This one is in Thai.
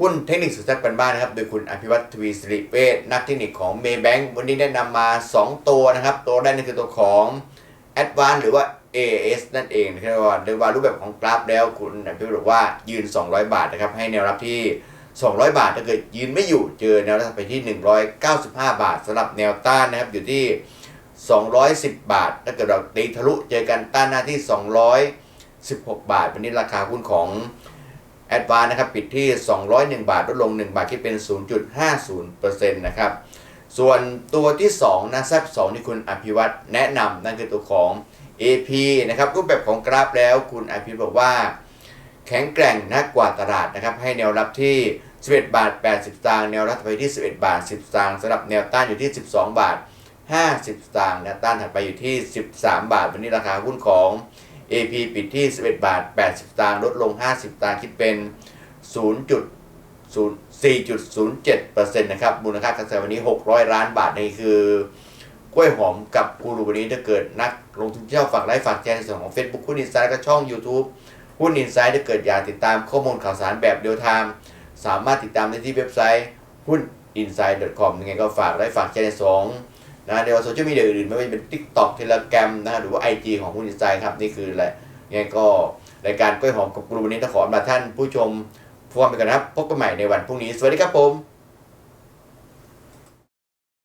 หุ้นเทคนิคสุดแซ่บกันบ้านนะครับ โดยคุณอภิวัตทวีสิริเวชนักเทคนิคของเมย์แบงค์วันนี้ได้นำมา 2 ตัวนะครับ ตัวแรกนั่นคือตัวของ a d v a n c e หรือว่า AS นั่นเองนะครับว่าโดยว่ารูปแบบของกราฟแล้วคุณอภิวัตบอกว่ายืน 200 บาทนะครับ ให้แนวรับที่ 200 บาทถ้าเกิดยืนไม่อยู่เจอแนวรับไปที่ 195 บาทสำหรับแนวต้านนะครับอยู่ที่ 210 บาท ถ้าเกิดเราตีทะลุเจอกันต้านหน้าที่ 216 บาท วันนี้ราคาหุ้นของ แอดวานนะครับปิดที่ 201 บาทลดลง 1 บาทคิดเป็น 0.50%นะครับส่วนตัวที่2นะแซบ2ที่คุณอภิวัตแนะนำนั่นคือตัวของ AP นะครับรูปแบบของกราฟแล้วคุณอภิวัตบอกว่า แข็งแกร่งนักกว่าตลาดนะครับให้แนวรับที่ 11 บาท 80สตางค์แนวรับไปที่ 11 บาท 10สตางค์สำหรับแนวต้านอยู่ที่ 12 บาท 50สตางค์แนวต้านถัดไปอยู่ที่ 13 บาท วันนี้ราคาหุ้นของ AP ปิดที่ 11 บาท 80ตางค์ลดลง 50ตางค์คิดเป็น0.04.07%นะครับ มูลค่าการซื้อวันนี้ 600 ล้านบาทนี่คือกล้วยหอมกับกูรูวันนี้ถ้าเกิดนักลงทุนที่ชอบฝากไลค์ฝากแชร์ในส่วนของ Facebook หุ้นอินไซด์และก็ช่อง YouTube หุ้นอินไซด์ถ้าเกิดอยากติดตามข้อมูลข่าวสารแบบเดียวทามสามารถติดตามได้ที่เว็บไซต์หุ้น inside.com ยังไงก็ฝากไลค์ฝากแชร์ในสอง นะเดี๋ยวโซเชียลมีเดียอื่นๆไม่ว่าจะเป็น TikTok Telegram นะหรือว่า IG ของหุ้นอินไซครับ นี่คือแหละยังไงก็รายการกล้วยหอมกับกลุ่มวันนี้ต้องขออำลาท่านผู้ชมฟังไปกันนะครับ พบกันใหม่ในวันพรุ่งนี้ สวัสดีครับผม